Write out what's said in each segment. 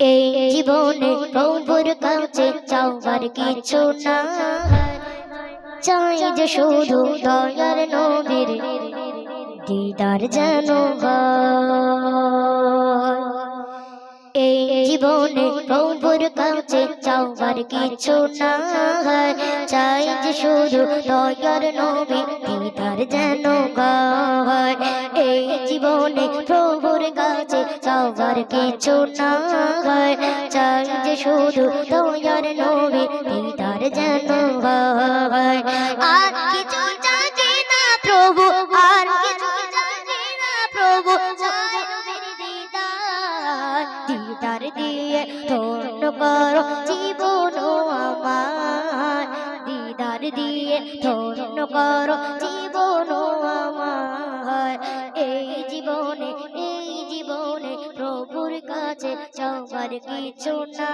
এই জীবনে প্রভুর কাছে চাওয়ার কিছু না চাই যে শুধু দয়ার নবীর দিদার জানো। এই জীবনে প্রভুর কাছে চাওয়ার কিছু না চাই যে শুধু দয়ার নবী দিদার যেন গায় এই জীবনে প্রভুর কাছে চাওয়ার কিছু না চাই যে শুধু দয়ার নবী দিদার যেন গায় আর করো জীবন আমার। দিদার দিয়ে ধন্য করো জীবন আমার। এই জীবনে এই জীবনে প্রভুর কাছে চাওয়ার কিছু না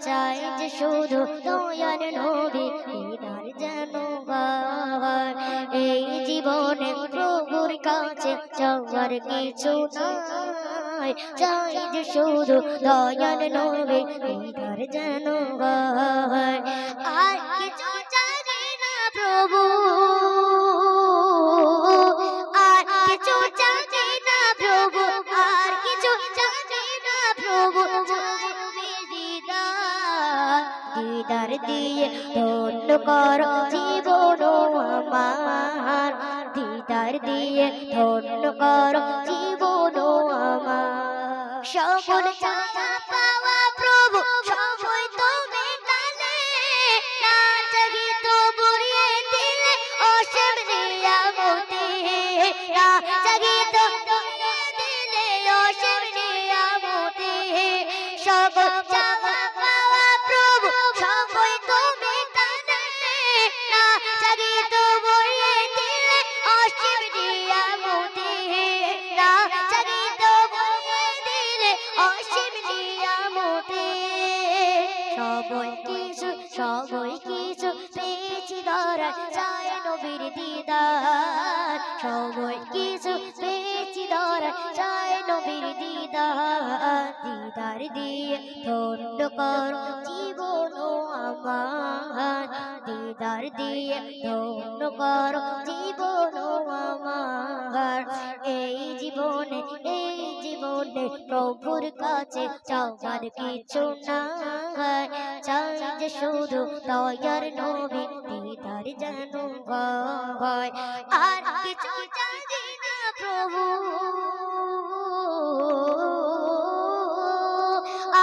চাই যে শুধু দয়ার নবী দিদার যেন এই জীবনে প্রভুর কাছে চাওয়ার কিছু নাই চাই যে শুধু দয়ার নবী দিদার যেন আর কিছু চাই না প্রভু আর কিছু চাই না প্রভু আর কিছু চাই না প্রভু দিদার দিয়ে ধন্য কর জীবন আমার দিদার দিয়ে ধন্য কর জীবন সকল চাওয়া পাওয়া প্রভু, সময় তো মেটালে না চাহি তো বুড়িয়ে দিলে অসীম নিয়ামতে না চাহি চায় নবীর দিদার। সবই কিছু পেয়েছি ধরা চায় নবীর দিদার। দিদার দিয়ে ধন্য কর জীবন আমার। দিদার দিয়ে ধন্য কর জীবন আমার। এই জীবনে এই জীবনে প্রভুর কাছে চাওয়ার কিছু না চাই শুধু দয়ার নবী দিদার যেন হয় আর কিছু চাই না প্রভু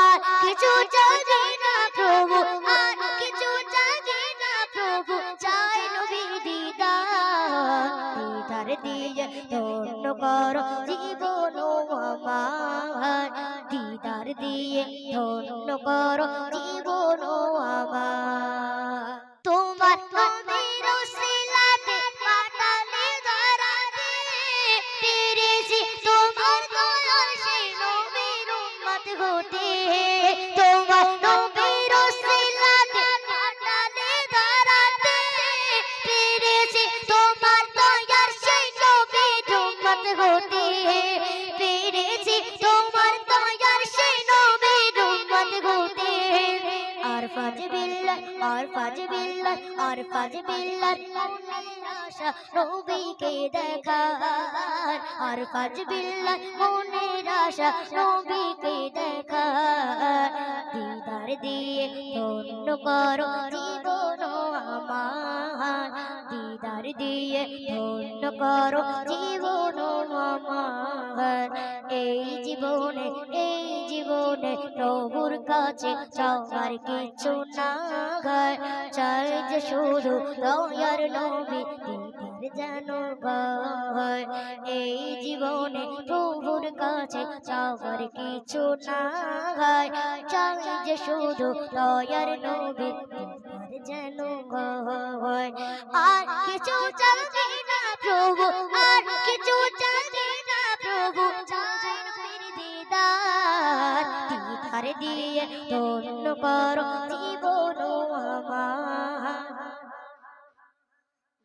আর কিছু চাই না প্রভু আর কিছু চাই না প্রভু চাই নবীর দিদার দিদার দিয়ে ধন্য কর জীবন আমার দিদার দিয়ে ধন্য কর জীবন আমার তোমার নবীর সিলাতে পাতালে ধরাতে পেরেছি তোমার দয়ার নবীর উম্মত হতে। বিল্লাহ বিল্লার ফাজ বিল্লার আশা নবীকে দেখার আর বিল্লার মনের আশা নবীকে দেখার দিদার দিয়ে ধন্য করো জীবন আমার দিদার দিয়ে ধন্য করো জীবন আমার এই জীবনে এই জীবনে প্রভুর কাছে চাওয়ার কিছু না চাই যে শুধু দয়ার নবী যেন এই জীবনে প্রভুর কাছে চাওয়ার কিছু না চাই যে শুধু দয়ার নবী যেন গায় আর কিছু চাই না প্রভু, আর কিছু চাই না প্রভু দিদার। দিয়ে ধন্য করো জীবন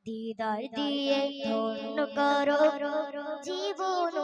দিদার দিয়ে ধন্য করো জীবন